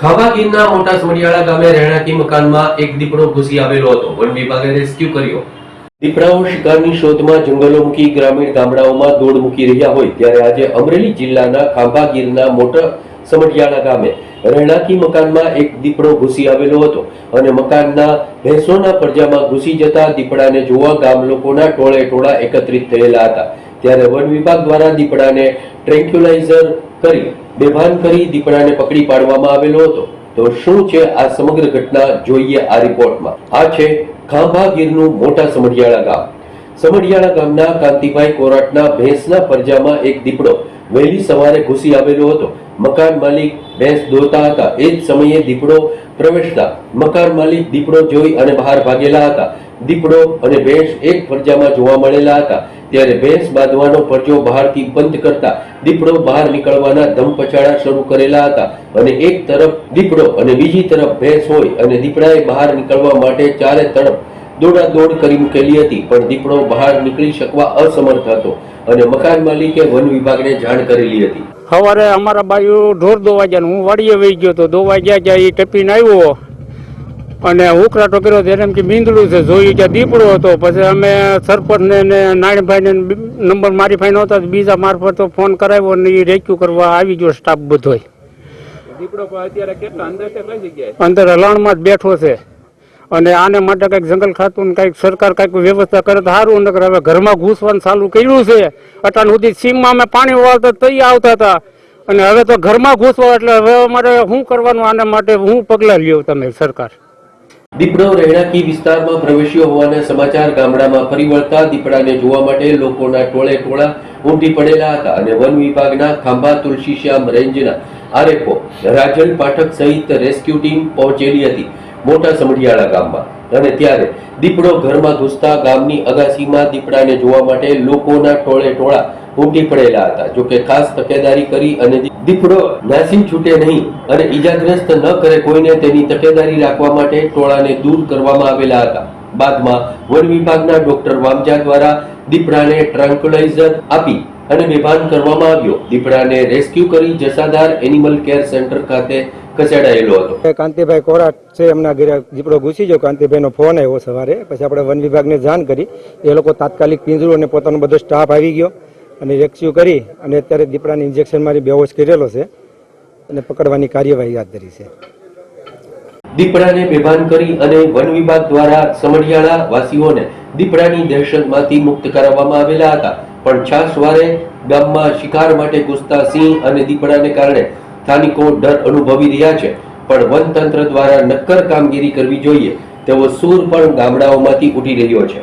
ખાવા ગીરના મોટા સોડિયાળા ગામે રહેણાંકી મકાનમાં એક દીપડો ઘૂસી આવેલો હતો. વન વિભાગે રેસ્ક્યુ કર્યો. દીપડાઓ શિકારની શોધમાં જંગલો મૂકી ગ્રામીણ ગામડાઓમાં દોડ મૂકી રહ્યા હોય ત્યારે આજે અમરેલી જિલ્લાના ખાંભા ગીરના મોટા સમડિયાળા ગામે રહેણાંકી મકાનમાં એક દીપડો ઘૂસી આવેલો હતો અને મકાનના ભેંસોના પરજામાં ઘૂસી જતા દીપડાને જોવા ગામ લોકોના ટોળે ટોળા એકત્રિત થયેલા હતા. ત્યારે વન વિભાગ દ્વારા દીપડાને ટ્રેન્ક્યુલાઇઝર કરી, બેભાન કરી દીપડાને પકડી પાડવામાં આવેલો હતો. તો શું છે આ સમગ્ર ઘટના? જોઈએ આ રિપોર્ટમાં. આ છે ખાંભા ગીરનું મોટા સમઢિયાળા ગામ. સમઢિયાળા ગામના કાંતિભાઈ કોરાટના ભેંસના પરજામાં એક દીપડો વહેલી સવારે ઘૂસી આવેલો હતો. મકાન માલિક ભેંસ દોતા હતા. એ જ સમયે દીપડો પ્રવેશતા મકાન માલિક દીપડો જોઈ અને બહાર ભાગેલા હતા. દીપડો અને ભેંસ એક ફરજામાં જોવા મળેલા હતા. ત્યારે ભેંસ બાંધવાનો પરચો બહારથી બંધ કરતા દીપડો બહાર નીકળવાના ધમપછાડા શરૂ કરેલા હતા. અને એક તરફ દીપડો અને બીજી તરફ ભેંસ હોય અને દીપડાએ બહાર નીકળવા માટે ચારે તરફ દોડાદોડ કરી મૂકેલી હતી, પણ દીપડો બહાર નીકળી શકવા અસમર્થ હતો અને મકાન માલિકે વન વિભાગને જાણ કરેલી હતી. સવારે અમારા બાયુ ઢોર દોવા ગયા હું વાડીએ વહી ગયો તો દોવા ગયા જ્યાં એ ટપીને આવ્યો. અને ઉકળાટો કર્યો ત્યારે એમ કે મીંદડું છે જોયું કે દીપડો હતો. પછી અમે સરપંચને ને નાણીભાઈને નંબર મારી ભાઈ નહોતા બીજા મારફત તો ફોન કરાવ્યો ને એ રેક્યુ કરવા આવી ગયો સ્ટાફ બધોય. દીપડો અત્યારે કેટલા અંદર છે કઈ જગ્યાએ? અંદર હલાણમાં જ બેઠો છે. અને આને માટે કંઈક જંગલ ખાતું ને કંઈક સરકાર કંઈક વ્યવસ્થા કરે તો સારું નકર હવે ઘરમાં ઘૂસવાનું ચાલુ કર્યું છે. અટાણ સુધી સીમમાં અમે પાણી વાળતા તઈ આવતા હતા. અને હવે તો ઘરમાં ઘૂસવા એટલે હવે અમારે શું કરવાનું? આના માટે હું પગલાં લ્યો તમે સરકાર. દીપડો રહેણાંકી વિસ્તારમાં પ્રવેશ્યો હોવાના સમાચાર ગામડામાં ફરી વળતા દીપડાને જોવા માટે લોકોના ટોળે ટોળા ઉમટી પડેલા હતા અને વન વિભાગના ખાંભા તુલસીશ્યામ રેન્જના આરએફઓ રાજન પાઠક સહિત રેસ્ક્યુ ટીમ પહોંચેલી હતી મોટા સમઢિયાળા ગામમાં. અને ત્યારે દીપડો ઘરમાં ઘૂસતા ગામની અગાસીમાં દીપડાને જોવા માટે લોકોના ટોળે ટોળા ઉમટી પડેલા હતા. જોકે ખાસ તકેદારી કરી અને દીપડો નાસી છૂટે નહીં અને ઈજાગ્રસ્ત ન કરે કોઈને તેની તકેદારી રાખવા માટે ટોળાને દૂર કરવામાં આવેલા હતા. બાદમાં વન વિભાગના ડોક્ટર વામજા દ્વારા દીપડાને ટ્રાન્કલાઇઝર આપી અને બેભાન કરવામાં આવ્યો. દીપડાને રેસ્ક્યુ કરી જસાધાર એનિમલ કેર સેન્ટર ખાતે ખસેડાયેલો હતો. કાંતિભાઈ કોરાટ છે એમના ઘરે દીપડો ઘૂસી ગયો. કાંતિભાઈનો ફોન આવ્યો સવારે. પછી આપણે વન વિભાગને જાણ કરી. એ લોકો તાત્કાલિક પિંજરું અને પોતાનો બધો સ્ટાફ આવી ગયો. અને રેસ્ક્યુ કરી અને અત્યારે દીપડાને ઇન્જેક્શન મારી બેહોશ કરેલો છે અને પકડવાની કાર્યવાહી હાથ ધરી છે. દીપડાને બેભાન કરી અને વન વિભાગ દ્વારા સમઢિયાળા વાસીઓને દીપડાની દહેશતમાંથી મુક્ત કરાવવામાં આવેલા હતા. પણ છાસવારે ગામમાં શિકાર માટે ઘૂસતા સિંહ અને દીપડાને કારણે સ્થાનિકો ડર અનુભવી રહ્યા છે. પણ વન તંત્ર દ્વારા નક્કર કામગીરી કરવી જોઈએ. તેવો સૂર પણ ગામડાઓમાંથી ઉઠી રહ્યો છે.